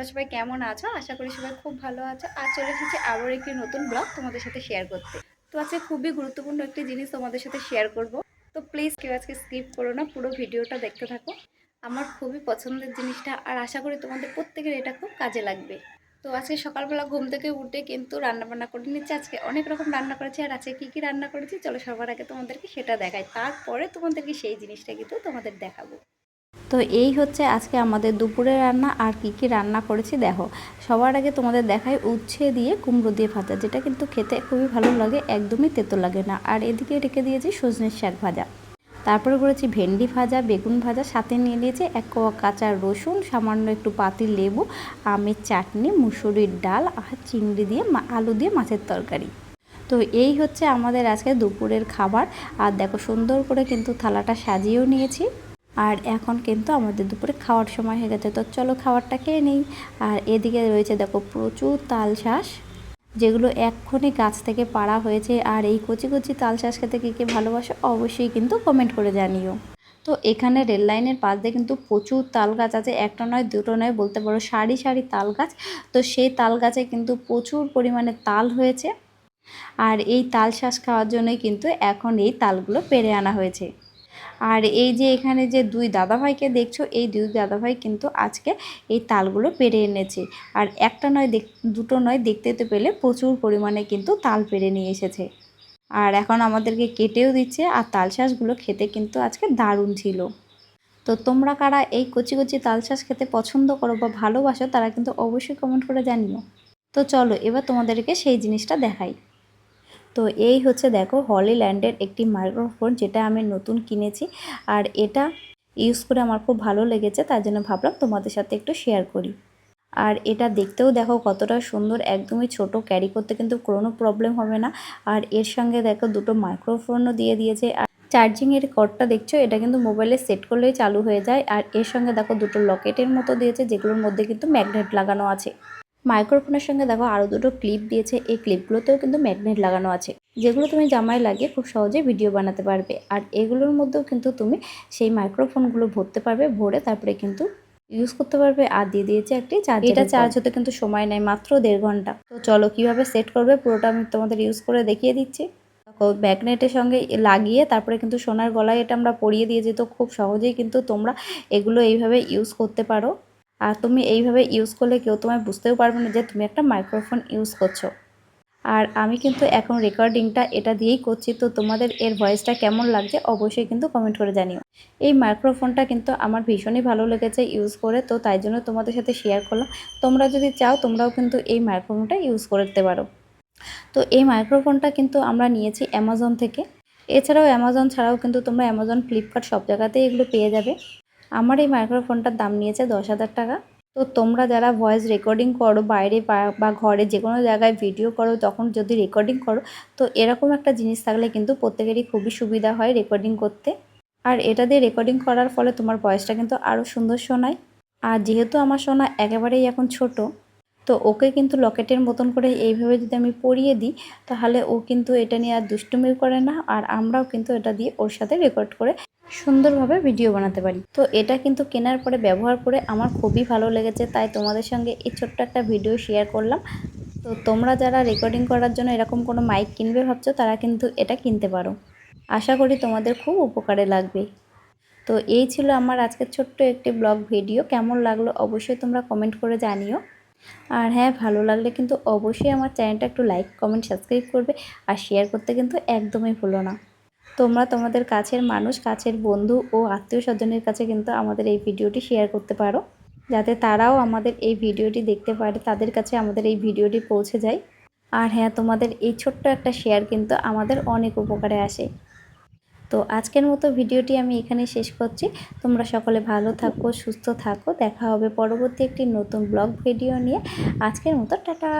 তোমরা সবাই কেমন আছো? আশা করি সবাই খুব ভালো আছো। আর চলে এসেছি আবার একটি নতুন ব্লগ তোমাদের সাথে শেয়ার করতে। তো আজকে খুবই গুরুত্বপূর্ণ একটি জিনিস তোমাদের সাথে শেয়ার করব। তো প্লিজ কেউ আজকে স্কিপ করো না, পুরো ভিডিওটা দেখতে থাকো। আমার খুবই পছন্দের জিনিসটা আর আশা করি তোমাদের প্রত্যেকের এটা খুব কাজে লাগবে। তো আজকে সকালবেলা ঘুম থেকে উঠে কিন্তু রান্না বান্না করে নিচ্ছে। আজকে অনেক রকম রান্না করেছি আর আজকে কী কী রান্না করেছি? চলো সবার আগে তোমাদেরকে সেটা দেখাই। তারপরে তোমাদেরকে সেই জিনিসটা কিন্তু তোমাদের দেখাবো। তো এই হচ্ছে আজকে আমাদের দুপুরে রান্না আর কি কি রান্না করেছি, দেখো। সবার আগে তোমাদের দেখাই উচ্ছে দিয়ে কুমড়ো দিয়ে ভাজা, যেটা কিন্তু খেতে খুবই ভালো লাগে, একদমই তেতো লাগে না। আর এদিকে রেখে দিয়েছি সজনের শাক ভাজা। তারপরে করেছি ভেন্ডি ভাজা, বেগুন ভাজা, সাথে নিয়ে নিয়েছি এক কোয়া কাঁচা রসুন, সামান্য একটু পাতি লেবু, আমের চাটনি, মুসুরির ডাল, আর চিংড়ি দিয়ে আলু দিয়ে মাছের তরকারি। তো এই হচ্ছে আমাদের আজকে দুপুরের খাবার। আর দেখো সুন্দর করে কিন্তু থালাটা সাজিয়েও নিয়েছি। আর এখন কিন্তু আমাদের দুপুরে খাওয়ার সময় হয়ে গেছে। তো চলো খাবারটা খেয়ে নিই। আর এদিকে রয়েছে দেখো প্রচুর তাল শাঁস যেগুলো এক্ষুনি গাছ থেকে পাড়া হয়েছে। আর এই কচি কচি তাল শাঁস খেতে কে কে ভালোবাসে অবশ্যই কিন্তু কমেন্ট করে জানিও। তো এখানে রেল লাইনের পাশ দিয়ে কিন্তু প্রচুর তাল গাছ আছে। একটা নয়, দুটো নয়, বলতে পারো সারি সারি তাল গাছ তো সেই তাল গাছে কিন্তু প্রচুর পরিমাণে তাল হয়েছে। আর এই তাল শ্বাস খাওয়ার জন্যই কিন্তু এখন এই তালগুলো পেরে আনা হয়েছে। আর এই যে এখানে যে দুই দাদাভাইকে দেখছ, এই দুই দাদাভাই কিন্তু আজকে এই তালগুলো পেরে এনেছে। আর একটা নয় দেখ, দুটো নয় দেখতে তো পেলে প্রচুর পরিমাণে কিন্তু তাল পেরে নিয়ে এসেছে। আর এখন আমাদেরকে কেটেও দিচ্ছে, আর তাল শাঁসগুলো খেতে কিন্তু আজকে দারুণ ছিল। তো তোমরা কারা এই কচি কচি তাল শাঁস খেতে পছন্দ করো বা ভালোবাসো, তারা কিন্তু অবশ্যই কমেন্ট করে জানিও। তো চলো, এবার তোমাদেরকে সেই জিনিসটা দেখাই। তো এই হচ্ছে দেখো হলিল্যান্ডের একটি মাইক্রোফোন যেটা আমি নতুন কিনেছি। আর এটা ইউজ করে আমার খুব ভালো লেগেছে, তার জন্য ভাবলাম তোমাদের সাথে একটু শেয়ার করি। আর এটা দেখতেও দেখো কতটা সুন্দর, একদমই ছোট ক্যারি করতে কিন্তু কোনো প্রবলেম হবে না। আর এর সঙ্গে দেখো দুটো মাইক্রোফোনও দিয়ে দিয়েছে। আর চার্জিংয়ের কর্ডটা দেখছ, এটা কিন্তু মোবাইলে সেট করলেই চালু হয়ে যায়। আর এর সঙ্গে দেখো দুটো লকেটের মতো দিয়েছে, যেগুলোর মধ্যে কিন্তু ম্যাগনেট লাগানো আছে। মাইক্রোফোনের সঙ্গে দেখো আরও দুটো ক্লিপ দিয়েছে। এই ক্লিপগুলোতেও কিন্তু ম্যাগনেট লাগানো আছে। যেগুলো তুমি জামায় লাগিয়ে খুব সহজে ভিডিও বানাতে পারবে। আর এগুলোর মধ্যেও কিন্তু তুমি সেই মাইক্রোফোনগুলো ভরতে পারবে ভরে তারপরে কিন্তু ইউজ করতে পারবে। আর দিয়ে দিয়েছে একটি চার্জ এটা চার্জ হতে কিন্তু সময় নেয় মাত্র দেড় ঘণ্টা। তো চলো কীভাবে সেট করবে পুরোটা আমি তোমাদের ইউজ করে দেখিয়ে দিচ্ছি। দেখো ম্যাগনেটের সঙ্গে লাগিয়ে তারপরে কিন্তু সোনার গলায় এটা আমরা পরিয়ে দিয়েছি। তো খুব সহজেই কিন্তু তোমরা এগুলো এইভাবে ইউজ করতে পারো। আর তুমি এইভাবে ইউজ করলে কেউ তোমায় বুঝতেও পারবে না যে তুমি একটা মাইক্রোফোন ইউজ করছ। আর আমি কিন্তু এখন রেকর্ডিংটা এটা দিয়েই করছি, তো তোমাদের এর ভয়েসটা কেমন লাগছে অবশ্যই কিন্তু কমেন্ট করে জানিও। এই মাইক্রোফোনটা কিন্তু আমার ভীষণই ভালো লেগেছে ইউজ করে, তো তাই জন্য তোমাদের সাথে শেয়ার করলাম। তোমরা যদি চাও, তোমরাও কিন্তু এই মাইক্রোফোনটা ইউজ করতে পারো। তো এই মাইক্রোফোনটা কিন্তু আমরা নিয়েছি অ্যামাজন থেকে। এছাড়াও অ্যামাজন ছাড়াও কিন্তু তোমরা অ্যামাজন ফ্লিপকার্ট সব জায়গাতেই এগুলো পেয়ে যাবে। আমার এই মাইক্রোফোনটার দাম নিয়েছে দশ হাজার টাকা। তো তোমরা যারা ভয়েস রেকর্ডিং করো, বাইরে বা- ঘরে যে কোনো জায়গায় ভিডিও করো, তখন যদি রেকর্ডিং করো, তো এরকম একটা জিনিস থাকলে কিন্তু প্রত্যেকেরই খুবই সুবিধা হয় রেকর্ডিং করতে। আর এটা দিয়ে রেকর্ডিং করার ফলে তোমার ভয়েসটা কিন্তু আরও সুন্দর শোনায়। আর যেহেতু আমার শোনা একেবারেই এখন ছোট, তো ওকে কিন্তু লকেটের মতন করে এইভাবে যদি আমি পরিয়ে দিই, তাহলে ও কিন্তু এটা নিয়ে আর দুষ্টুমি করে না, আর আমরাও কিন্তু এটা দিয়ে ওর সাথে রেকর্ড করে সুন্দরভাবে ভিডিও বানাতে পারি। তো এটা কিন্তু কেনার পরে, ব্যবহার করে আমার খুবই ভালো লেগেছে, তাই তোমাদের সঙ্গে এই ছোট্ট একটা ভিডিও শেয়ার করলাম। তো তোমরা যারা রেকর্ডিং করার জন্য এরকম কোনো মাইক কিনবে ভাবছ, তারা কিন্তু এটা কিনতে পারো। আশা করি তোমাদের খুব উপকারে লাগবে। তো এই ছিল আমার আজকের ছোট্ট একটি ব্লগ ভিডিও কেমন লাগল অবশ্যই তোমরা কমেন্ট করে জানিও। আর হ্যাঁ ভালো লাগলে কিন্তু অবশ্যই আমার চ্যানেলটা একটু লাইক কমেন্ট সাবস্ক্রাইব করবে। আর শেয়ার করতে কিন্তু একদমই ভুলো না। তোমরা তোমাদের কাছের মানুষ, কাছের বন্ধু ও আত্মীয় স্বজনের কাছে কিন্তু আমাদের এই ভিডিওটি শেয়ার করতে পারো। যাতে তারাও আমাদের এই ভিডিওটি দেখতে পারে, তাদের কাছে আমাদের এই ভিডিওটি পৌঁছে যায়। আর হ্যাঁ তোমাদের এই ছোট্ট একটা শেয়ার কিন্তু আমাদের অনেক উপকারে আসে। তো আজকের মতো ভিডিওটি আমি এখানে শেষ করছি। তোমরা সকলে ভালো থাকো, সুস্থ থাকো। দেখা হবে পরবর্তী একটি নতুন ব্লগ ভিডিও নিয়ে। আজকের মতো, টাটা!